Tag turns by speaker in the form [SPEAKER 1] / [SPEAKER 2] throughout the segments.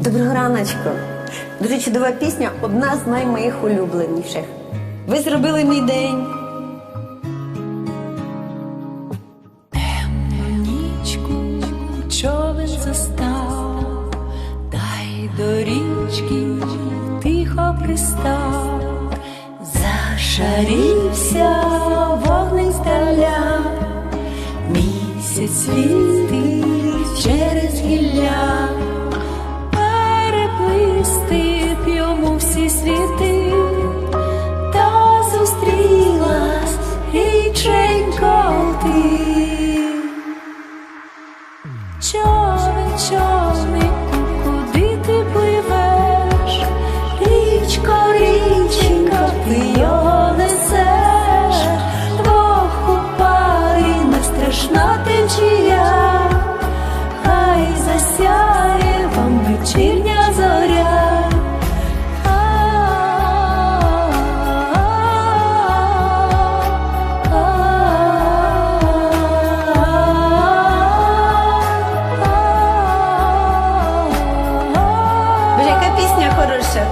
[SPEAKER 1] Доброго раночку. Дуже чудова пісня, одна з наймоїх улюбленіших. Ви зробили мій день.
[SPEAKER 2] Нічку човен застав, та до річки тихо пристав, зашарівся вогник здаля, місяць світить світи,
[SPEAKER 1] пісня хороша.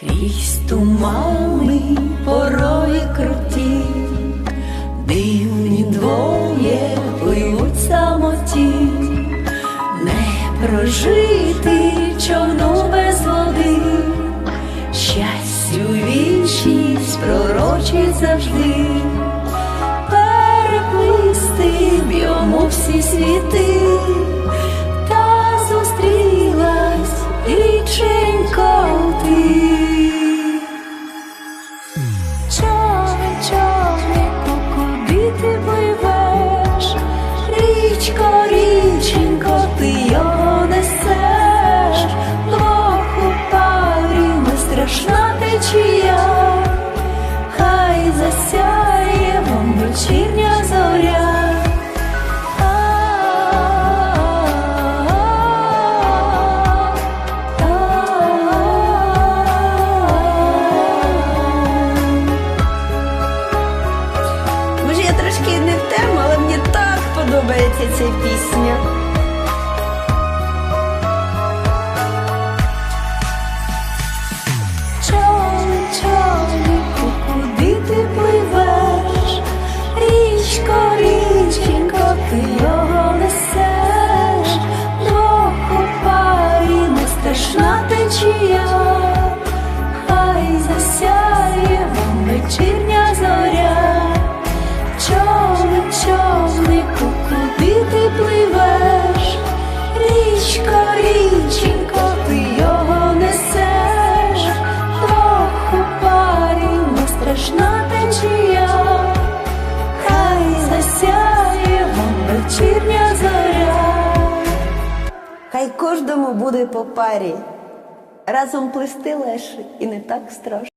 [SPEAKER 2] Крізь тумани порої круті, дивні двоє пливуть самоті, не прожити човну без води, щастю вічність пророчить завжди, всі світи, та зустрілась річенько ти. Човен, човнику, куди ти пливеш? Річко, річенько, ти його несеш, двох парі не страшна течія,
[SPEAKER 1] Трошки не в тему, але мені так подобається ця пісня.
[SPEAKER 2] Човнику, куди ти пливеш? Річко, річенько, ти його несеш, двох у парі не страшна течія, хай засяє вам вечірня зоря.
[SPEAKER 1] Хай кожному буде по парі. Разом плисти легше і не так страшно.